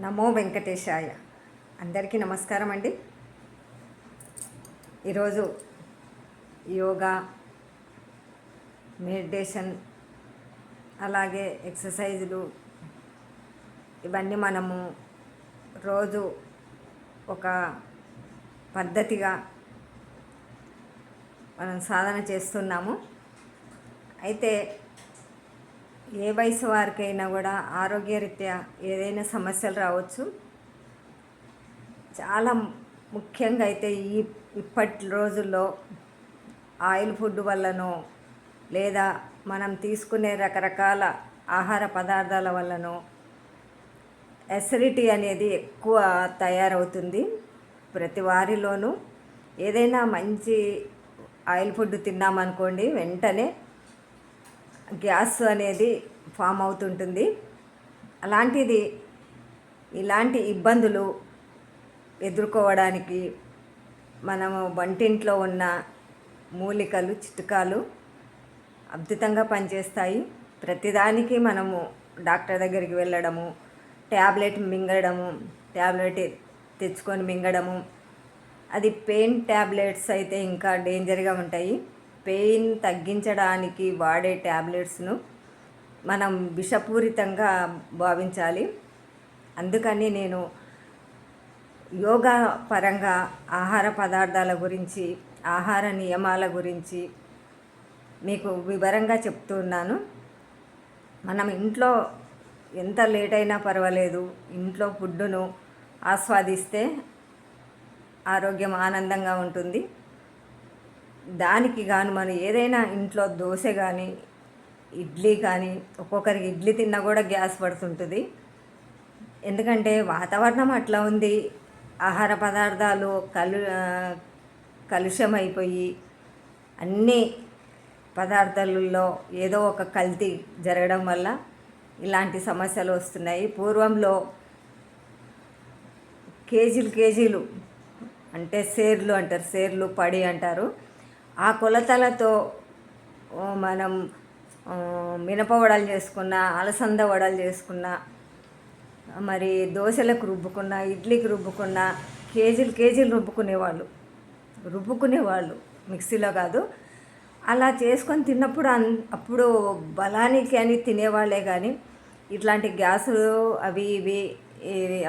నమో వెంకటేశాయ. అందరికీ నమస్కారం అండి. ఈరోజు యోగా మెడిటేషన్ అలాగే ఎక్సర్సైజులు ఇవన్నీ మనము రోజు ఒక పద్ధతిగా మనం సాధన చేస్తున్నాము. అయితే ఏ వయసు వారికైనా కూడా ఆరోగ్యరీత్యా ఏదైనా సమస్యలు రావచ్చు. చాలా ముఖ్యంగా అయితే ఈ ఇప్పటి రోజుల్లో ఆయిల్ ఫుడ్ వల్లనో లేదా మనం తీసుకునే రకరకాల ఆహార పదార్థాల వల్లనో ఎసిడిటీ అనేది ఎక్కువ తయారవుతుంది ప్రతి వారిలోనూ. ఏదైనా మంచి ఆయిల్ ఫుడ్ తిన్నామనుకోండి వెంటనే గ్యాస్ అనేది ఫామ్ అవుతుంటుంది. అలాంటిది ఇలాంటి ఇబ్బందులు ఎదుర్కోవడానికి మనము వంటింట్లో ఉన్న మూలికలు చిట్కాలు అద్భుతంగా పనిచేస్తాయి. ప్రతిదానికి మనము డాక్టర్ దగ్గరికి వెళ్ళడము ట్యాబ్లెట్ మింగడము ట్యాబ్లెట్ తెచ్చుకొని మింగడము. అది పెయిన్ ట్యాబ్లెట్స్ అయితే ఇంకా డేంజర్గా ఉంటాయి. పెయిన్ తగ్గించడానికి వాడే ట్యాబ్లెట్స్ను మనం విషపూరితంగా భావించాలి. అందుకని నేను యోగా పరంగా ఆహార పదార్థాల గురించి ఆహార నియమాల గురించి మీకు వివరంగా చెప్తున్నాను మనం ఇంట్లో ఎంత లేట్ అయినా పర్వాలేదు. ఇంట్లో ఫుడ్డును ఆస్వాదిస్తే ఆరోగ్యం ఆనందంగా ఉంటుంది. దానికి గాను మనం ఏదైనా ఇంట్లో దోశ కానీ ఇడ్లీ కానీ ఒక్కొక్కరికి ఇడ్లీ తిన్నా కూడా గ్యాస్ పడుతుంటుంది. ఎందుకంటే వాతావరణం అట్లా ఉంది. ఆహార పదార్థాలు కలు కలుషం అయిపోయి అన్ని పదార్థాలలో ఏదో ఒక కల్తీ జరగడం వల్ల ఇలాంటి సమస్యలు వస్తున్నాయి. పూర్వంలో కేజీలు కేజీలు అంటే సేర్లు అంటారు. సేర్లు పడి అంటారు. ఆ కొలతలతో మనం మినప వడలు చేసుకున్న అలసంద వడలు చేసుకున్న మరి దోశలకు రుబ్బుకున్న ఇడ్లీకి రుబ్బుకున్న కేజీలు కేజీలు రుబ్బుకునేవాళ్ళు. రుబ్బుకునేవాళ్ళు మిక్సీలో కాదు. అలా చేసుకొని తిన్నప్పుడు అన్ అప్పుడు బలానికి అని తినేవాళ్ళే కానీ ఇట్లాంటి గ్యాసులు అవి ఇవి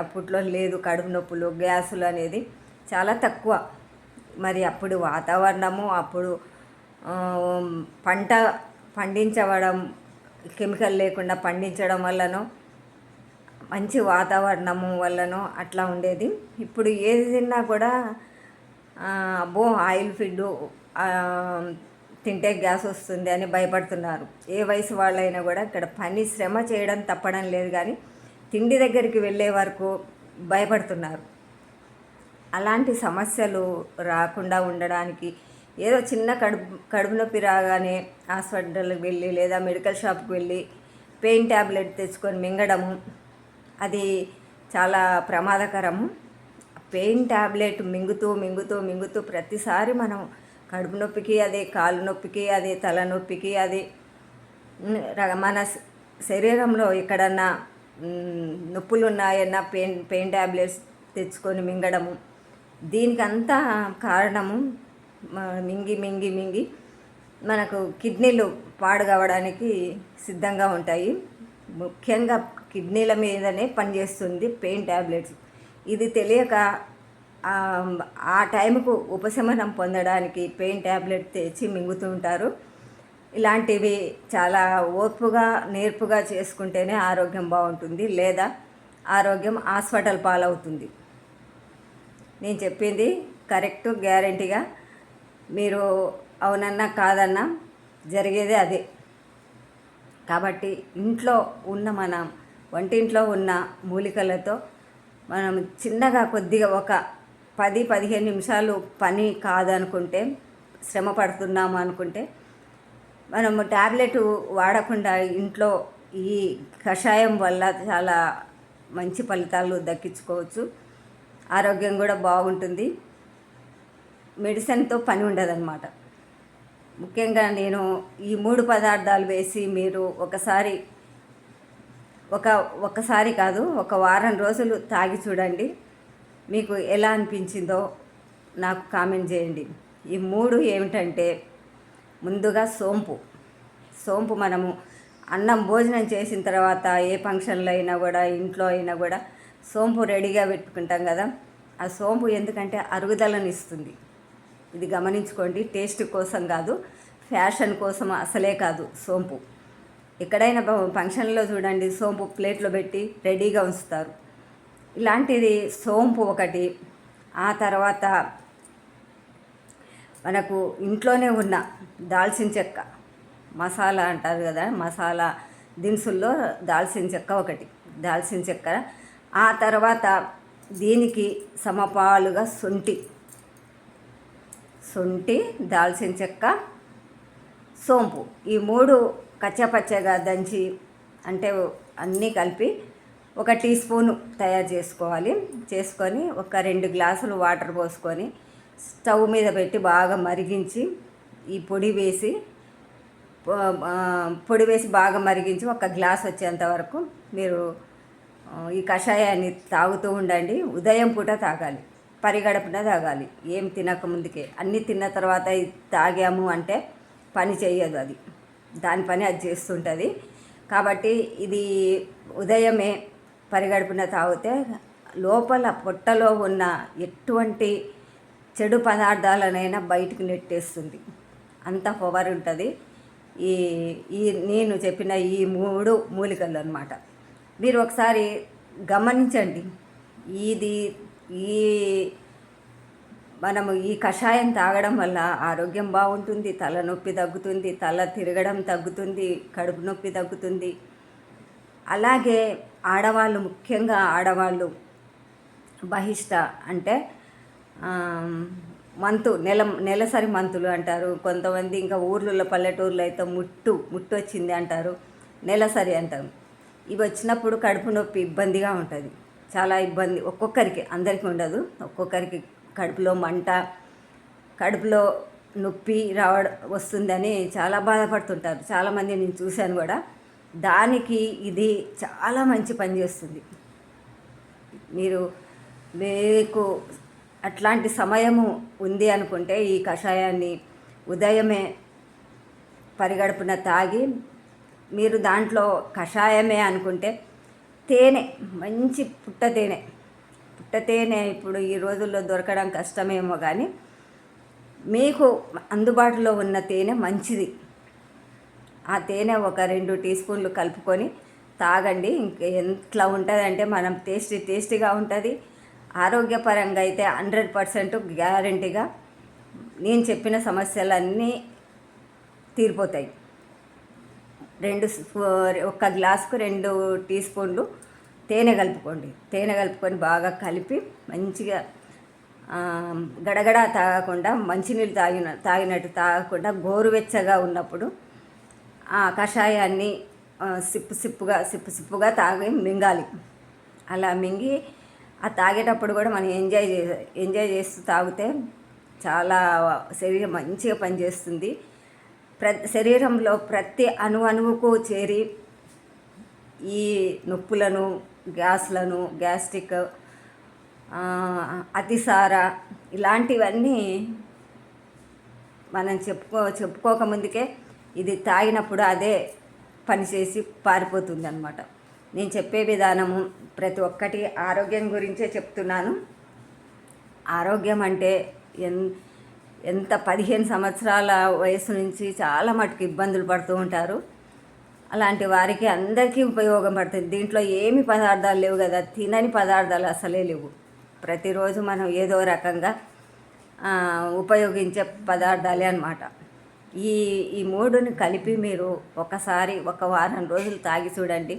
అప్పట్లో లేదు. కడుపు నొప్పులు గ్యాసులు అనేది చాలా తక్కువ. మరి అప్పుడు వాతావరణము అప్పుడు పంట పండించవడం కెమికల్ లేకుండా పండించడం వల్లనో మంచి వాతావరణము వల్లనో అట్లా ఉండేది. ఇప్పుడు ఏది తిన్నా కూడా అబ్బో ఆయిల్ ఫుడ్ తింటే గ్యాస్ వస్తుంది అని భయపడుతున్నారు. ఏ వయసు వాళ్ళైనా కూడా ఇక్కడ పని శ్రమ చేయడం తప్పడం లేదు కానీ తిండి దగ్గరికి వెళ్ళే వరకు భయపడుతున్నారు. అలాంటి సమస్యలు రాకుండా ఉండడానికి ఏదో చిన్న కడుపు కడుపు నొప్పి రాగానే హాస్పిటల్కి వెళ్ళి లేదా మెడికల్ షాప్కి వెళ్ళి పెయిన్ ట్యాబ్లెట్ తెచ్చుకొని మింగడము అది చాలా ప్రమాదకరము. పెయిన్ ట్యాబ్లెట్ మింగుతూ మింగుతూ మింగుతూ ప్రతిసారి మనం కడుపు నొప్పికి అదే కాలు నొప్పికి అదే తలనొప్పికి అది మన శరీరంలో ఎక్కడన్నా నొప్పులు ఉన్నాయన్నా పెయిన్ పెయిన్ ట్యాబ్లెట్స్ తెచ్చుకొని మింగడము దీనికంతా కారణము మింగి మింగి మింగి మనకు కిడ్నీలు పాడు కావడానికి సిద్ధంగా ఉంటాయి. ముఖ్యంగా కిడ్నీల మీదనే పనిచేస్తుంది పెయిన్ ట్యాబ్లెట్స్ ఇది తెలియక ఆ, ఆ టైంకు ఉపశమనం పొందడానికి పెయిన్ ట్యాబ్లెట్ తెచ్చి మింగుతూ ఉంటారు. ఇలాంటివి చాలా ఓర్పుగా నేర్పుగా చేసుకుంటేనే ఆరోగ్యం బాగుంటుంది లేదా ఆరోగ్యం హాస్పిటల్ పాలవుతుంది. నేను చెప్పింది కరెక్ట్ గ్యారంటీగా. మీరు అవునన్నా కాదన్నా జరిగేదే అదే. కాబట్టి ఇంట్లో ఉన్న మనం వంటింట్లో ఉన్న మూలికలతో మనం చిన్నగా కొద్దిగా ఒక పది పదిహేను నిమిషాలు పని కాదనుకుంటే శ్రమ పడుతున్నాము అనుకుంటే మనము ట్యాబ్లెట్ వాడకుండా ఇంట్లో ఈ కషాయం వల్ల చాలా మంచి ఫలితాలు దక్కించుకోవచ్చు. ఆరోగ్యం కూడా బాగుంటుంది. మెడిసిన్తో పని ఉండదన్నమాట. ముఖ్యంగా నేను ఈ మూడు పదార్థాలు వేసి మీరు ఒకసారి ఒక ఒక్కసారి కాదు ఒక వారం రోజులు తాగి చూడండి. మీకు ఎలా అనిపించిందో నాకు కామెంట్ చేయండి. ఈ మూడు ఏమిటంటే ముందుగా సోంపు. సోంపు మనము అన్నం భోజనం చేసిన తర్వాత ఏ ఫంక్షన్లో అయినా కూడా ఇంట్లో అయినా కూడా సోంపు రెడీగా పెట్టుకుంటాం కదా. ఆ సోంపు ఎందుకంటే అరుగుదలను ఇస్తుంది. ఇది గమనించుకోండి టేస్ట్ కోసం కాదు ఫ్యాషన్ కోసం అసలే కాదు సోంపు. ఎక్కడైనా ఫంక్షన్లో చూడండి సోంపు ప్లేట్లో పెట్టి రెడీగా ఉంచుతారు. ఇలాంటిది సోంపు ఒకటి ఆ తర్వాత మనకు ఇంట్లోనే ఉన్న దాల్చిన చెక్క మసాలా అంటారు కదా మసాలా దినుసుల్లో దాల్చిన చెక్క ఒకటి. దాల్చిన చెక్క ఆ తర్వాత దీనికి సమపాలుగా శొంఠి. శొంఠి దాల్చిన చెక్క సోంపు. ఈ మూడు కచ్చపచ్చగా దంచి అంటే అన్నీ కలిపి ఒక టీ స్పూన్ తయారు చేసుకోవాలి. చేసుకొని ఒక రెండు గ్లాసులు వాటర్ పోసుకొని స్టవ్ మీద పెట్టి బాగా మరిగించి ఈ పొడి వేసి పొడి వేసి బాగా మరిగించి ఒక గ్లాస్ వచ్చేంత వరకు మీరు ఈ కషాయాన్ని తాగుతూ ఉండండి. ఉదయం పూట తాగాలి. పరిగడపున తాగాలి. ఏం తినక ముందుకే. అన్నీ తిన్న తర్వాత ఇది తాగాము అంటే పని చేయదు అది. దాని పని అది చేస్తుంటుంది. కాబట్టి ఇది ఉదయమే పరిగడుపున తాగితే లోపల పొట్టలో ఉన్న ఎటువంటి చెడు పదార్థాలనైనా బయటకు నెట్టేస్తుంది. అంత పవర్ ఉంటుంది. ఈ ఈ నేను చెప్పిన ఈ మూడు మూలికలు అనమాట మీరు ఒకసారి గమనించండి. ఇది ఈ మనము ఈ కషాయం తాగడం వల్ల ఆరోగ్యం బాగుంటుంది తలనొప్పి తగ్గుతుంది తల తిరగడం తగ్గుతుంది కడుపు నొప్పి తగ్గుతుంది. అలాగే ఆడవాళ్ళు ముఖ్యంగా ఆడవాళ్ళు బహిష్ట అంటే మంతు నెల నెలసరి మంతులు అంటారు. కొంతమంది ఇంకా ఊర్లలో పల్లెటూర్లో అయితే ముట్టు ముట్టు వచ్చింది అంటారు. నెలసరి అంటారు. ఇవి వచ్చినప్పుడు కడుపు నొప్పి ఇబ్బందిగా ఉంటుంది. చాలా ఇబ్బంది. ఒక్కొక్కరికి అందరికీ ఉండదు. ఒక్కొక్కరికి కడుపులో మంట కడుపులో నొప్పి రావడం వస్తుందని చాలా బాధపడుతుంటారు. చాలామంది నేను చూశాను కూడా. దానికి ఇది చాలా మంచి పని చేస్తుంది. మీరు మీకు అట్లాంటి సమయము ఉంది అనుకుంటే ఈ కషాయాన్ని ఉదయమే పరిగడుపున తాగి మీరు దాంట్లో కషాయమే అనుకుంటే తేనె మంచి పుట్ట తేనె. పుట్ట తేనె ఇప్పుడు ఈ రోజుల్లో దొరకడం కష్టమేమో కానీ మీకు అందుబాటులో ఉన్న తేనె మంచిది. ఆ తేనె ఒక రెండు టీ స్పూన్లు కలుపుకొని తాగండి. ఇంక ఎట్లా ఉంటుందంటే మనం టేస్టీ టేస్టీగా ఉంటుంది. ఆరోగ్యపరంగా అయితే హండ్రెడ్ పర్సెంట్ గ్యారంటీగా నేను చెప్పిన సమస్యలన్నీ తీరిపోతాయి. రెండు ఒక్క ఒక గ్లాసుకు రెండు టీ స్పూన్లు తేనె కలుపుకోండి. తేనె కలుపుకొని బాగా కలిపి మంచిగా గడగడ తాగకుండా మంచినీళ్ళు తాగిన తాగినట్టు తాగకుండా గోరువెచ్చగా ఉన్నప్పుడు ఆ కషాయాన్ని సిప్పు సిప్పుగా సిప్పు సిప్పుగా తాగి మింగాలి. అలా మింగి ఆ తాగేటప్పుడు కూడా మనం ఎంజాయ్ చే ఎంజాయ్ చేస్తూ తాగితే చాలా శరీరం మంచిగా పనిచేస్తుంది. ప్ర శరీరంలో ప్రతి అణు అణువుకు చేరి ఈ నొప్పులను గ్యాస్లను గ్యాస్ట్రిక్ అతిసార ఇలాంటివన్నీ మనం చెప్పుకో చెప్పుకోకముందుకే ఇది తాగినప్పుడు అదే పనిచేసి పారిపోతుంది అనమాట నేను చెప్పే విధానము ప్రతి ఒక్కటి ఆరోగ్యం గురించే చెప్తున్నాను. ఆరోగ్యం అంటే ఎన్ ఎంత పదిహేను సంవత్సరాల వయసు నుంచి చాలా మటుకు ఇబ్బందులు పడుతూ ఉంటారు. అలాంటి వారికి అందరికీ ఉపయోగం పడుతుంది. దీంట్లో ఏమి పదార్థాలు లేవు కదా తినని పదార్థాలు అసలే లేవు. ప్రతిరోజు మనం ఏదో రకంగా ఉపయోగించే పదార్థాలే అన్నమాట. ఈ ఈ మూడుని కలిపి మీరు ఒకసారి ఒక వారం రోజులు తాగి చూడండి.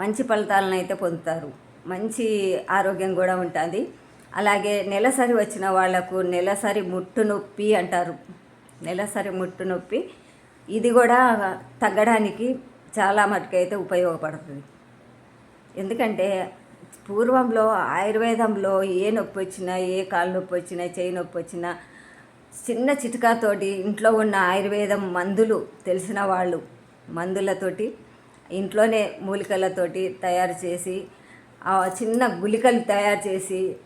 మంచి ఫలితాలను అయితే పొందుతారు. మంచి ఆరోగ్యం కూడా ఉంటుంది. అలాగే నెలసరి వచ్చిన వాళ్ళకు నెలసరి ముట్టు నొప్పి అంటారు. నెలసరి ముట్టు నొప్పి. ఇది కూడా తగ్గడానికి చాలా మటుకైతే ఉపయోగపడుతుంది. ఎందుకంటే పూర్వంలో ఆయుర్వేదంలో ఏ నొప్పి వచ్చినా ఏ కాలు నొప్పి వచ్చినా చేయి నొప్పి వచ్చినా చిన్న చిటికాతోటి ఇంట్లో ఉన్న ఆయుర్వేదం మందులు తెలిసిన వాళ్ళు మందులతోటి ఇంట్లోనే మూలికలతోటి తయారు చేసి ఆ చిన్న గుళికలు తయారు చేసి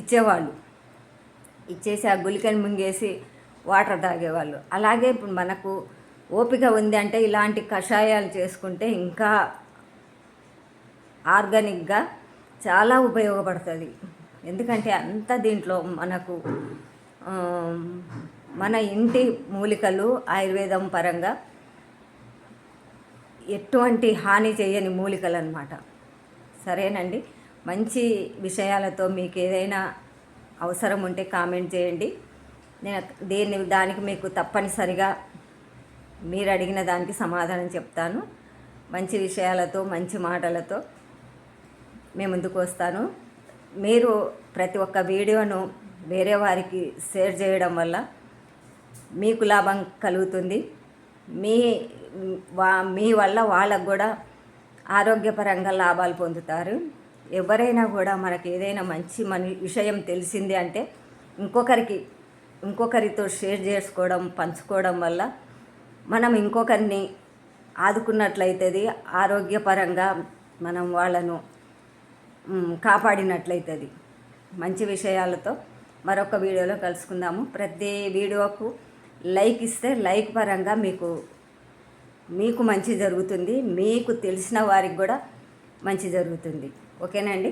ఇచ్చేవాళ్ళు. ఇచ్చేసి ఆ గుళికని మింగేసి వాటర్ తాగేవాళ్ళు. అలాగే ఇప్పుడు మనకు ఓపిక ఉంది అంటే ఇలాంటి కషాయాలు చేసుకుంటే ఇంకా ఆర్గానిక్గా చాలా ఉపయోగపడుతుంది. ఎందుకంటే అంత దీంట్లో మనకు మన ఇంటి మూలికలు ఆయుర్వేదం పరంగా ఎటువంటి హాని చేయని మూలికలు అనమాట సరేనండి? మంచి విషయాలతో మీకు ఏదైనా అవసరం ఉంటే కామెంట్ చేయండి. నేను దీన్ని దానికి మీకు తప్పనిసరిగా మీరు అడిగిన దానికి సమాధానం చెప్తాను. మంచి విషయాలతో మంచి మాటలతో మేము ముందుకు వస్తాను. మీరు ప్రతి ఒక్క వీడియోను వేరే వారికి షేర్ చేయడం వల్ల మీకు లాభం కలుగుతుంది. మీ వా మీ వల్ల వాళ్ళకు కూడా ఆరోగ్యపరంగా లాభాలు పొందుతారు. ఎవరైనా కూడా మనకి ఏదైనా మంచి మన విషయం తెలిసింది అంటే ఇంకొకరికి ఇంకొకరితో షేర్ చేసుకోవడం పంచుకోవడం వల్ల మనం ఇంకొకరిని ఆదుకున్నట్లయితుంది ఆరోగ్యపరంగా మనం వాళ్ళను కాపాడినట్లయితుంది. మంచి విషయాలతో మరొక వీడియోలో కలుసుకుందాము. ప్రతి వీడియోకు లైక్ ఇస్తే లైక్ పరంగా మీకు మీకు మంచి జరుగుతుంది. మీకు తెలిసిన వారికి కూడా మంచి జరుగుతుంది. ఓకేనా అండి?